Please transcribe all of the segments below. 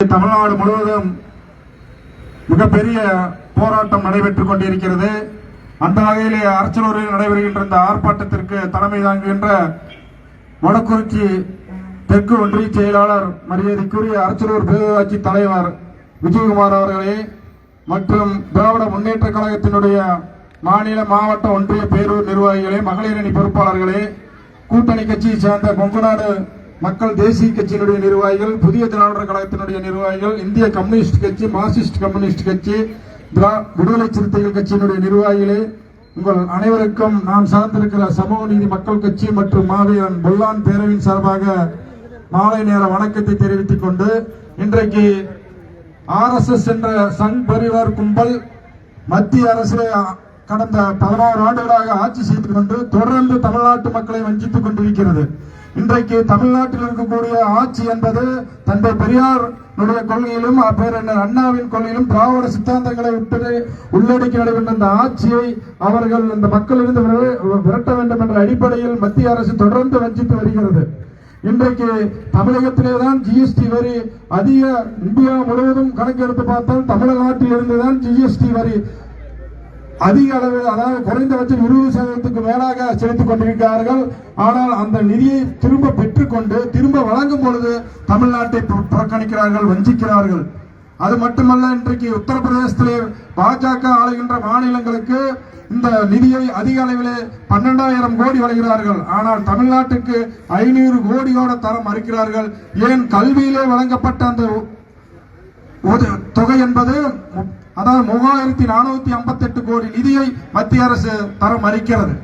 தமிழ்நாடு முழுவதும் மிகப்பெரிய போராட்டம் நடைபெற்றுக் கொண்டிருக்கிறது. அந்த வகையிலே அரசலூரில் நடைபெறுகின்ற இந்த ஆர்ப்பாட்டத்திற்கு தலைமை தாங்குகின்ற வடக்குறிச்சி தெற்கு ஒன்றிய செயலாளர் மரியாதைக்குரிய அரசலூர் பேரூராட்சி தலைவர் விஜயகுமார் அவர்களே மற்றும் திராவிட முன்னேற்ற கழகத்தினுடைய மாநில மாவட்ட ஒன்றிய பேரூர் நிர்வாகிகளே மகளிரணி அணி பொறுப்பாளர்களே கூட்டணி கட்சியை சேர்ந்த கொங்குநாடு மக்கள் தேசிய கட்சியினுடைய நிர்வாகிகள் புதிய திராவிடர் கழகத்தினுடைய நிர்வாகிகள் இந்திய கம்யூனிஸ்ட் கட்சி மார்க்சிஸ்ட் கம்யூனிஸ்ட் கட்சி விடுதலை சிறுத்தைகள் கட்சியினுடைய நிர்வாகிகளே உங்கள் அனைவருக்கும் நான் சார்ந்திருக்கிற சமூக நீதி மக்கள் கட்சி மற்றும் மாவீரன் பொல்லான் பேரவின் சார்பாக மாலை நேர வணக்கத்தை தெரிவித்துக் கொண்டு இன்றைக்கு ஆர்எஸ்எஸ் என்ற சங் பரிவார் கும்பல் மத்திய அரசு கடந்த பதினாறு ஆண்டுகளாக ஆட்சி செய்து கொண்டு தொடர்ந்து தமிழ்நாட்டு மக்களை வஞ்சித்துக் கொண்டிருக்கிறது. இன்றைக்கு தமிழ்நாட்டில் இருக்கக்கூடிய ஆட்சி என்பது தந்தை பெரியார் கொள்கையிலும் பேரறிஞர் அண்ணாவின் கொள்கையிலும் திராவிட சித்தாந்தங்களை விட்டு உள்ளடக்கி நடைபெற்ற இந்த ஆட்சியை அவர்கள் இந்த மக்களிலிருந்து விர- விரட்ட வேண்டும் என்ற அடிப்படையில் மத்திய அரசு தொடர்ந்து வஞ்சித்து வருகிறது. இன்றைக்கு தமிழகத்திலே தான் ஜிஎஸ்டி வரி அதிக இந்தியா முழுவதும் கணக்கெடுத்து பார்த்தால் தமிழ்நாட்டில் இருந்துதான் ஜிஎஸ்டி வரி அதிக அளவில் அதாவது குறைந்தபட்சம் இருபது சதவீதத்துக்கு மேலாக செலுத்திக் கொண்டிருக்கிறார்கள். ஆனால் அந்த நிதியை திரும்ப பெற்றுக்கொண்டு திரும்ப வழங்கும் பொழுது தமிழ்நாட்டை புறக்கணிக்கிறார்கள் வஞ்சிக்கிறார்கள். அது மட்டுமல்ல இன்றைக்கு உத்தரப்பிரதேசத்திலே பாஜக ஆளுகின்ற மாநிலங்களுக்கு இந்த நிதியை அதிக அளவிலே பன்னெண்டாயிரம் கோடி வழங்குகிறார்கள். ஆனால் தமிழ்நாட்டுக்கு ஐநூறு கோடியோட தர மறுக்கிறார்கள். ஏன் கல்வியிலே வழங்கப்பட்ட அந்த ஒரு தொகை என்பது மு- அதாவது மூவாயிரத்தி நானூத்தி ஐம்பத்தி எட்டு கோடி நிதியை மத்திய அரசு தர மறுக்கிறது.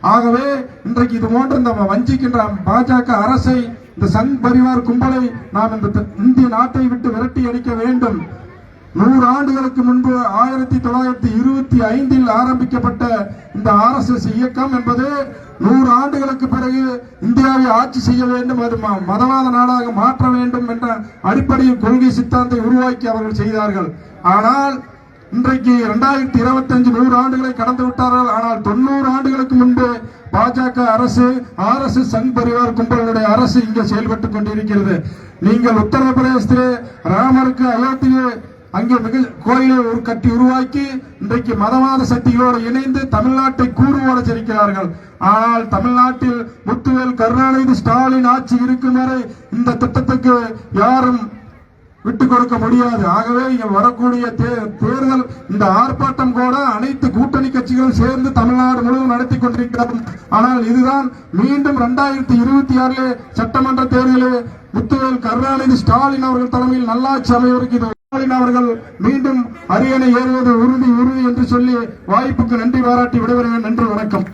ஆகவே இன்றைக்கு இது போன்ற இந்த வஞ்சிக்கின்ற பாஜக அரசை இந்த சங் பரிவார் கும்பலை நாம் இந்த த- இந்திய நாட்டை விட்டு விரட்டி அடிக்க வேண்டும். நூறு ஆண்டுகளுக்கு முன்பு ஆயிரத்தி தொள்ளாயிரத்தி இருபத்தி ஐந்தில் ஆரம்பிக்கப்பட்ட இந்த ஆர்எஸ்எஸ் இயக்கம் என்பது நூறு ஆண்டுகளுக்கு பிறகு இந்தியாவை ஆட்சி செய்ய வேண்டும் அது மதவாத நாடாக மாற்ற வேண்டும் என்ற அடிப்படையில் கொள்கை சித்தாந்தை உருவாக்கி அவர்கள் செய்தார்கள். ஆனால் இன்றைக்கு இரண்டாயிரத்தி இருபத்தி அஞ்சு நூறு ஆண்டுகளை கடந்து விட்டார்கள். ஆனால் தொண்ணூறு ஆண்டுகளுக்கு முன்பு பாஜக அரசு R S S Sangh Parivar கும்பலுடைய அரசு இங்கே செயல்பட்டுக் கொண்டிருக்கிறது. நீங்கள் உத்தரப்பிரதேசத்திலே ராமருக்கு அயோத்தியிலே அங்கே மிக கோயிலை ஒரு கட்டி உருவாக்கி இன்றைக்கு மதவாத சக்திகளோடு இணைந்து தமிழ்நாட்டை கூறுவோட செலுக்கிறார்கள் ஆனால் தமிழ்நாட்டில் முத்துவேல் கருணாநிதி ஸ்டாலின் ஆட்சி இருக்கும் வரை இந்த திட்டத்துக்கு யாரும் விட்டு கொடுக்க முடியாது. ஆகவே இங்க வரக்கூடிய தேர்தல் இந்த ஆர்ப்பாட்டம் கூட அனைத்து கூட்டணி கட்சிகளும் சேர்ந்து தமிழ்நாடு முழுவதும் நடத்தி கொண்டிருக்கிறது. ஆனால் இதுதான் மீண்டும் இரண்டாயிரத்தி இருபத்தி ஆறிலே சட்டமன்ற தேர்தலில் முத்துவேல் கருணாநிதி ஸ்டாலின் அவர்கள் தலைமையில் நல்லாட்சி அமைவதற்கு இது ஸ்டாலின் அவர்கள் மீண்டும் அரியணை ஏறுவது உறுதி உறுதி என்று சொல்லி வாய்ப்புக்கு நன்றி பாராட்டி விடுகிறேன் நன்றி வணக்கம்.